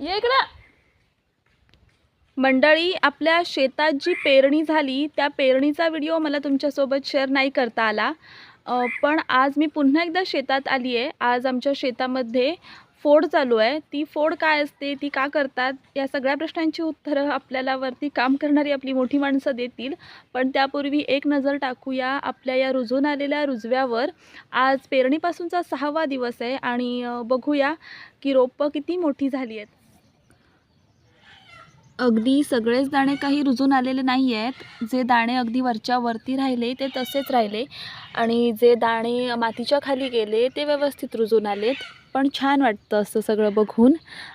ये इकडं. मंडळी आपल्या शेतात जी पेरणी झाली त्या पेरणीचा व्हिडिओ मला तुमच्यासोबत शेअर नाही करता आला. पण आज मी पुन्हा एकदा शेतात आली आहे आज आमच्या शेतामध्ये फोड चालू आहे. ती फोड काय असते ती का करतात या सगळ्या प्रश्नांची उत्तरं आपल्याला वरती काम करणारी आपली मोठी माणसं देतील. पण त्यापूर्वी एक नजर टाकूया आपल्या या रुजून आलेल्या रुजव्यावर. आज पेरणीपासूनचा सहावा दिवस आहे आणि बघूया की रोपं किती मोठी झाली आहेत. अगदी सगळेच दाणे काही रुजून आलेले नाही आहेत जे दाणे अगदी वरच्या वरती राहिले ते तसेच राहिले. आणि जे दाणे मातीच्या खाली गेले ते व्यवस्थित रुजून आलेत. पण छान वाटतं असं सगळं बघून.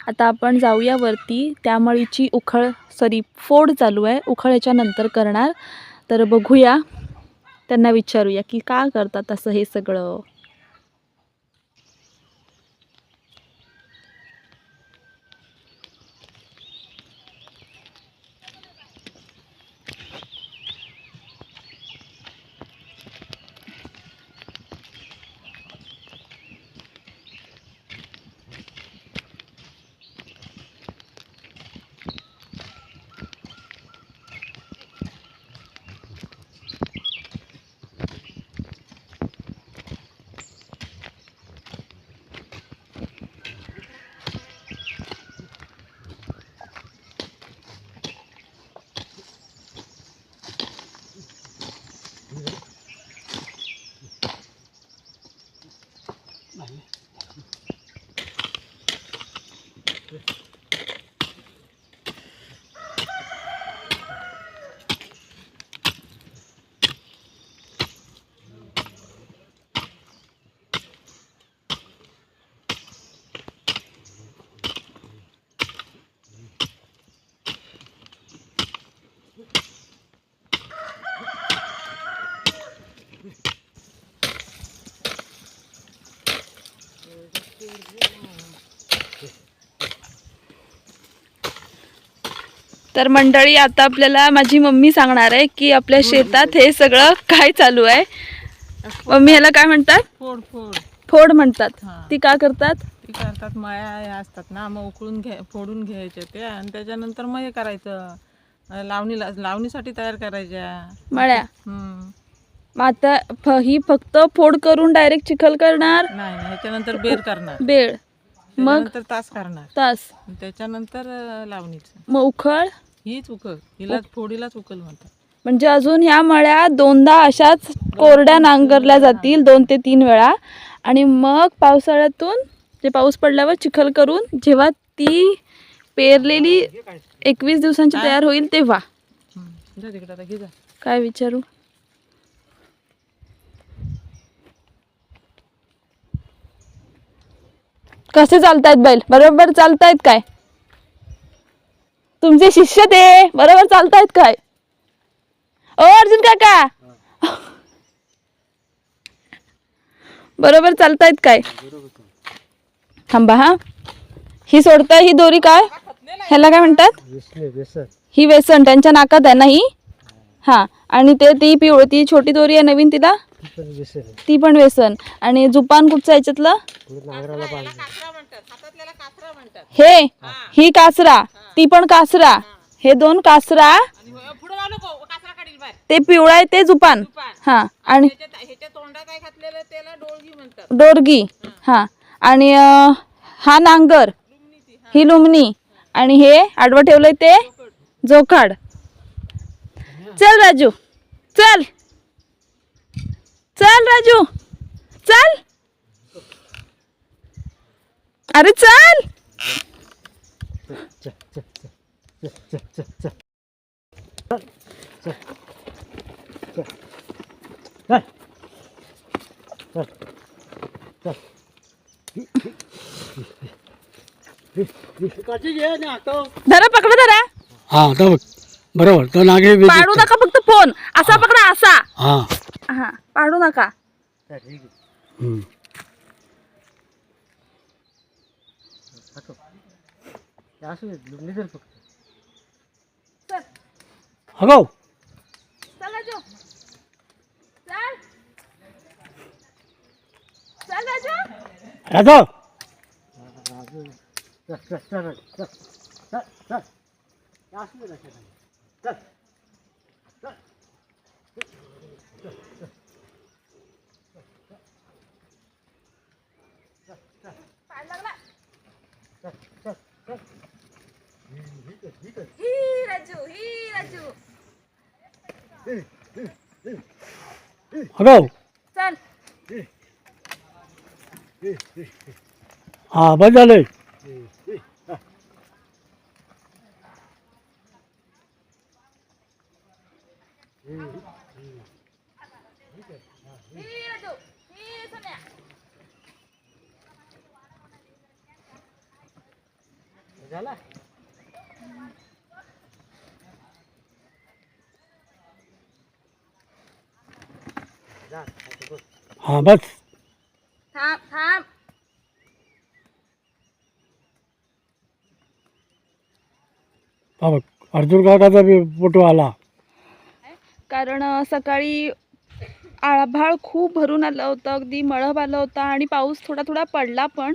आता आपण जाऊया वरती. त्या मळीची उखळ सॉरी फोड चालू आहे. उखळ याच्यानंतर करणार. तर बघूया. त्यांना विचारूया की का करतात असं हे सगळं. Thank. तर मंडळी आता आपल्याला माझी मम्मी सांगणार आहे की आपल्या शेतात हे सगळं काय चालू आहे? मम्मी ह्याला काय म्हणतात? फोड फोड. फोड म्हणतात. ती का करतात? ती करतात मया असतात ना मग उकळून घे फोडून घ्यायचे ते आणि त्याच्यानंतर मग हे करायचं. लावणीला लावणीसाठी तयार करायच्या. मळ्या. मग आता ही फक्त फोड करून डायरेक्ट चिखल करणार? नाही ह्याच्यानंतर बेर करणार. बेळ मग? तास करणार. तास. त्याच्यानंतर लावणीचं. मग उखळ? हीच उकल हिला फोडीलाच उकल म्हणतात. म्हणजे अजून ह्या मळ्या दोनदा अशाच कोरड्या नांगरल्या जातील दोन ते तीन वेळा. आणि मग पावसाळ्यातून जे पाऊस पडल्यावर चिखल करून जेव्हा ती पेरलेली एकवीस दिवसांची तयार होईल तेव्हा. हम्म. जा तिकडे आता घे जा. काय विचारू? कसे चालतायत बैल? बरोबर चालतायत काय? तुमचे शिष्य ते. बरोबर चालतायत काय? ओ अर्जुन काका. बरोबर चालतायत काय? थांबा हा. ही सोडताय ही दोरी काय? ह्याला काय म्हणतात? ही वेसन त्यांच्या नाकात आहे ना ही? हा. आणि ते ती पिवळ ती छोटी दोरी आहे नवीन तिला? ती पण वेसन आणि जुपान कुठचं याच्यातलं? हे ही. कासरा. ती पण कासरा. हे. दोन कासरा. ते पिवळा आहे ते जुपान. हा आणि ह्याच्या तोंडात काय घातलेलं त्याला? डोळगी म्हणतात. डोरगी. हा. आणि हा नांगर. ही. लुमणी आणि हे आडवं ठेवलंय ते जोखाड. चल राजू. चल. Baro na kapag tupon, asapak na asa. हा पाडू नका चल, ठीक आहे. हम्म. हाकव. हे असू दे लुगडी धर फक्त अगो चल राजू चल चल राजू राजा राजू चल चल चल चल चल चल हे असू दे लक्षात आलं. चल पाड लागला चल चल चल ही राजू ही राजू अगो चल हा बस झालंय ही राजू ही सोन्या झाला जा आता बस. हा बस. थांब थांब. हा बघ. अर्जुन काकाचा बी फोटो आला. कारण अ, सकाळी आभाळ खूप भरून आलं होतं. अगदी मळभ आलं होता आणि पाऊस थोडा थोडा पडला पण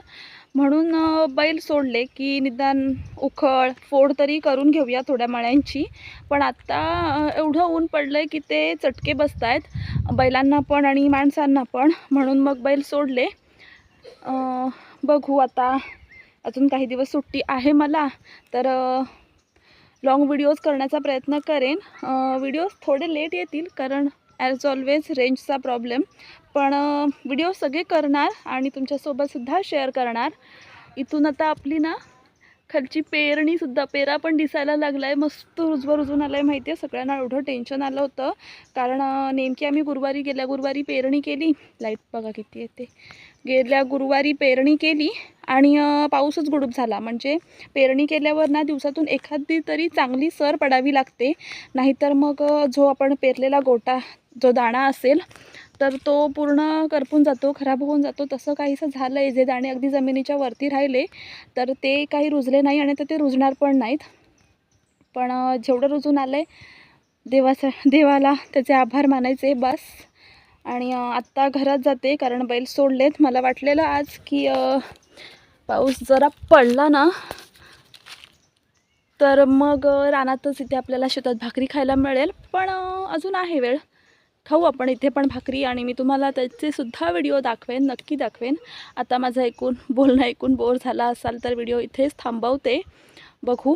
म्हणून बैल सोडले की निदान उखळ फोड तरी करून घेऊया थोड्या मळ्यांची. पण आत्ता एवढं ऊन पडलं आहे की ते चटके बसत आहेत बैलांना पण आणि माणसांना पण. म्हणून मग बैल सोडले. बघू आता अजून काही दिवस सुट्टी आहे मला तर लाँग व्हिडिओज करण्याचा प्रयत्न करेन. व्हिडिओज थोडे लेट येतील कारण ॲज ऑलवेज रेंजचा प्रॉब्लेम पण व्हिडिओ सगळे करणार आणि तुमच्यासोबतसुद्धा शेअर करणार. इथून आता आपली ना खालची पेरणीसुद्धा पेरा पण दिसायला लागला आहे मस्त रुजवा रुजून आलं आहे माहिती आहे सगळ्यांना एवढं टेन्शन आलं होतं. कारण नेमकी आम्ही गुरुवारी गेल्या गुरुवारी पेरणी केली. लाइट बघा किती येते. गेल्या गुरुवारी पेरणी केली आणि पाऊसच गुडूप झाला. म्हणजे पेरणी केल्यावर ना दिवसातून एखादी तरी चांगली सर पडावी लागते. नाहीतर मग जो आपण पेरलेला गोटा जो दाणा असेल तर तो पूर्ण करपून जातो खराब होऊन जातो. तसं काहीसं झालं आहे जे दाणे अगदी जमिनीच्या वरती राहिले तर ते काही रुजले नाही आणि तर ते रुजणार पण नाहीत. पण जेवढं रुजून आलं आहे देवाचं देवाला त्याचे आभार मानायचे बस. आणि आत्ता घरात जाते कारण बैल सोडलेत. मला वाटलेलं आज की पाऊस जरा पडला ना तर मग रानातच इथे आपल्याला शेतात भाकरी खायला मिळेल. पण अजून आहे वेळ. खाऊ आपण इथे पण भाकरी आणि मी तुम्हाला त्याचे सुद्धा व्हिडिओ दाखवेन नक्की दाखवेन. आता माझं ऐकून बोलणं ऐकून बोर झाला असाल तर व्हिडिओ इथेच थांबवते. बघू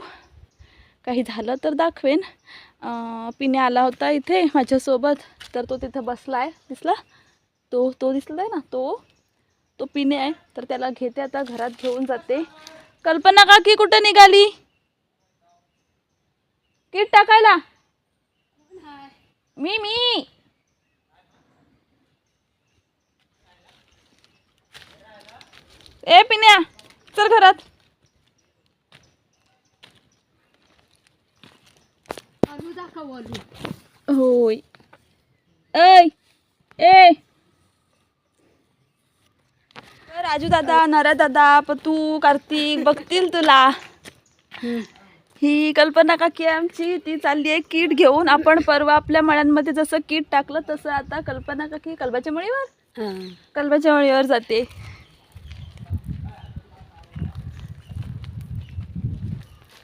काही झालं तर दाखवेन. पिणे आला होता इथे माझ्यासोबत तर तो तिथं बसला आहे दिसला? तो तो दिसला आहे ना? तो? तो पिणे आहे तर त्याला घेते आता घरात घेऊन जाते. कल्पना काकी कुठं निघाली? किट टाकायला. मी मी. ए पिन्या चल घरात. होय. ऐ ए. राजू दादा नऱ्या दादा पतू कार्तिक बघतील तुला. ही कल्पना काकी आमची ती चालली आहे किट घेऊन. आपण परवा आपल्या मळ्यांमध्ये जसं किट टाकलं तसं आता कल्पना काकी कलबाच्या मळीवर. कलबाच्या मळीवर जाते.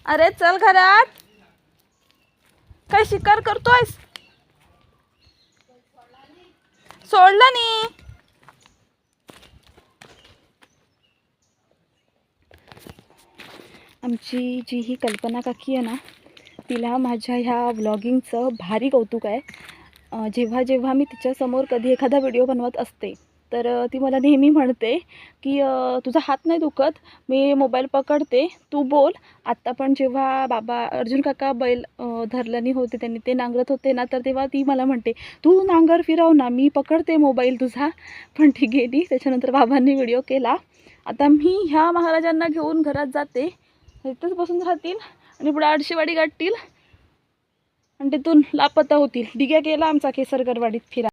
अरे चल घरात. काय शिकार करतोयस? सोडलं नी. आमची जी ही कल्पना काकी आहे ना तिला माझ्या ह्या व्लॉगिंगचं भारी कौतुक आहे. जेव्हा जेव्हा मी तिच्यासमोर कधी एखादा व्हिडिओ बनवत असते तर ती मला नेहमी म्हणते की तुझा हात नाही दुखत मी मोबाईल पकडते तू बोल. आत्ता पण जेव्हा बाबा अर्जुन काका बैल धरल्याने होते त्यांनी ते नांगरत होते ना तर तेव्हा ती मला म्हणते तू नांगर फिरव ना मी पकडते मोबाईल तुझा. पण ती गेली त्याच्यानंतर बाबांनी व्हिडिओ केला. आता मी ह्या महाराजांना घेऊन घरात जाते. इथंच बसून राहतील आणि पुढे आडशीवाडी गाठतील. आणि तिथून लापता होतील. डिग्या गेला आमचा केसरगरवाडीत फिरा